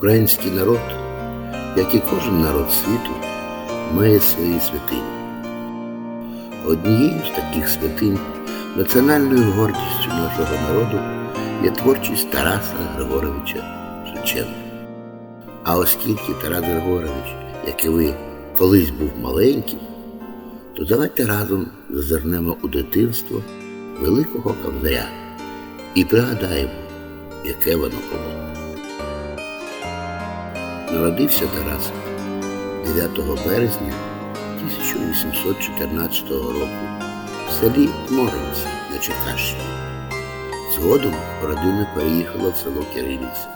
Український народ, як і кожен народ світу, має свої святині. Однією з таких святинь, національною гордістю нашого народу є творчість Тараса Григоровича Шевченка. А оскільки Тарас Григорович, як і ви, колись був маленьким, то давайте разом зазирнемо у дитинство великого кобзаря і пригадаємо, яке воно було. Народився Тарас 9 березня 1814 року в селі Моринці на Черкащині. Згодом родина переїхала в село Кирилівці.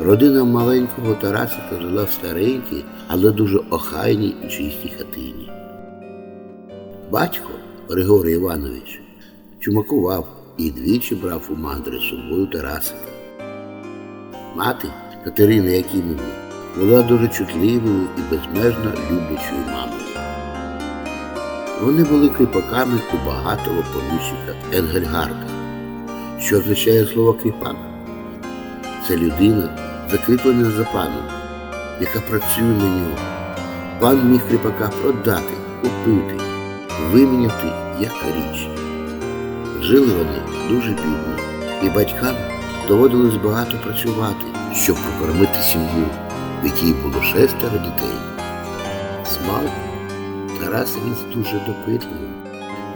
Родина маленького Тарасика жила в старенькій, але дуже охайній і чистій хатині. Батько Григорій Іванович чумакував і двічі брав у мандри з собою Тарасика. Мати Катерина Якимівна була дуже чутливою і безмежно люблячою мамою. Вони були кріпаками у багатого поміщика Енгельгарда. Що означає слово кріпак? Це людина, закріплена за паном, яка працює на нього. Пан міг кріпака продати, купити, виміняти як річ. Жили вони дуже бідно, і батькам доводилось багато працювати, щоб прокормити сім'ю, в якій було шестеро дітей. Змалку Тарас ріс дуже допитливим.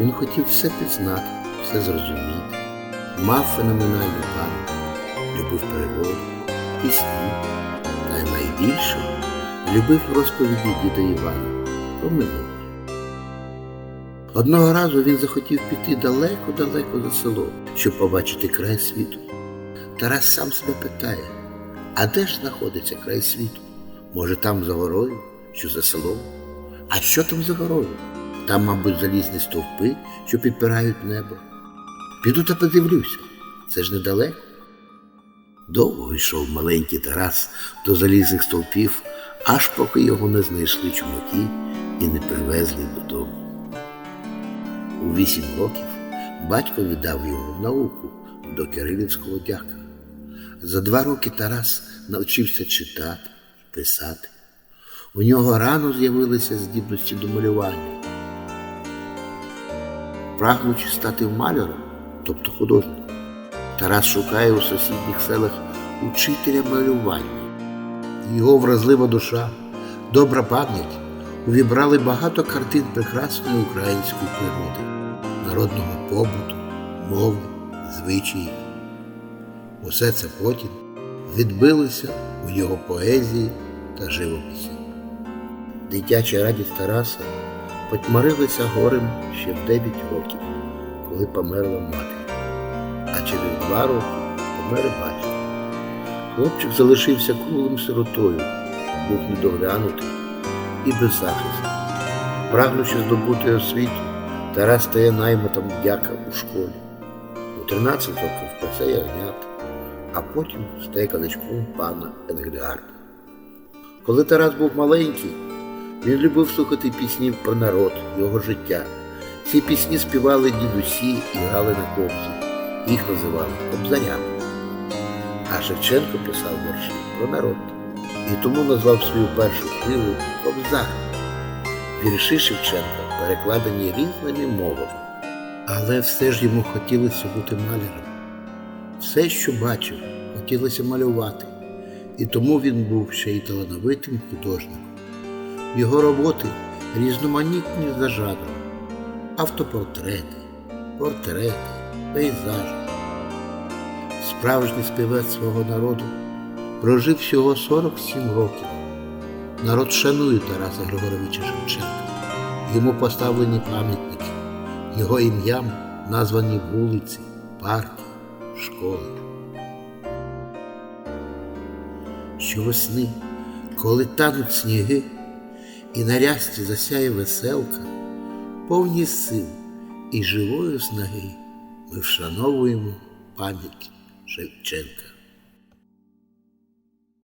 Він хотів все пізнати, все зрозуміти. Мав феноменальну пам'ять, любив природу, пісні, та найбільше любив розповіді діда Івана про минуле. Одного разу він захотів піти далеко-далеко за село, щоб побачити край світу. Тарас сам себе питає, а де ж знаходиться край світу? Може, там за горою, що за селом? А що там за горою? Там, мабуть, залізні стовпи, що підпирають небо. Піду та подивлюся, це ж недалеко. Довго йшов маленький Тарас до залізних стовпів, аж поки його не знайшли чумаки і не привезли додому. У вісім років батько віддав його в науку до Кирилівського дяка. За два роки Тарас навчився читати, писати. У нього рано з'явилися здібності до малювання. Прагнучи стати маляром, тобто художником, Тарас шукає у сусідніх селах учителя малювання. Його вразлива душа, добра пам'ять увібрали багато картин прекрасної української природи, народного побуту, мови, звичаїв. Усе це потім відбилося у його поезії та живописі. Дитяча радість Тараса потьмарилася горем ще в 9 років, коли померла мати, а через два роки помер батько. Хлопчик залишився круглим сиротою, був недоглянутий і беззахисний. Прагнучи здобути освіту, Тарас стає наймитом дяка у школі. У 13 років пасе ягнят, а потім стає каличком пана Енгельгарда. Коли Тарас був маленький, він любив слухати пісні про народ, його життя. Ці пісні співали дідусі і грали на кобзі. Їх називали кобзарями. А Шевченко писав вірші про народ. І тому назвав свою першу книгу Кобзар. Вірші Шевченка перекладені різними мовами. Але все ж йому хотілося бути маляром. Все, що бачив, хотілося малювати. І тому він був ще й талановитим художником. Його роботи різноманітні за жанром, автопортрети, портрети, пейзажі. Справжній співець свого народу прожив всього 47 років. Народ шанує Тараса Григоровича Шевченка. Йому поставлені пам'ятники, його ім'ям названі вулиці, парки, школи. Щовесни, коли тануть сніги, і на рясті засяє веселка, повні сил і живої снаги ми вшановуємо пам'ять Шевченка.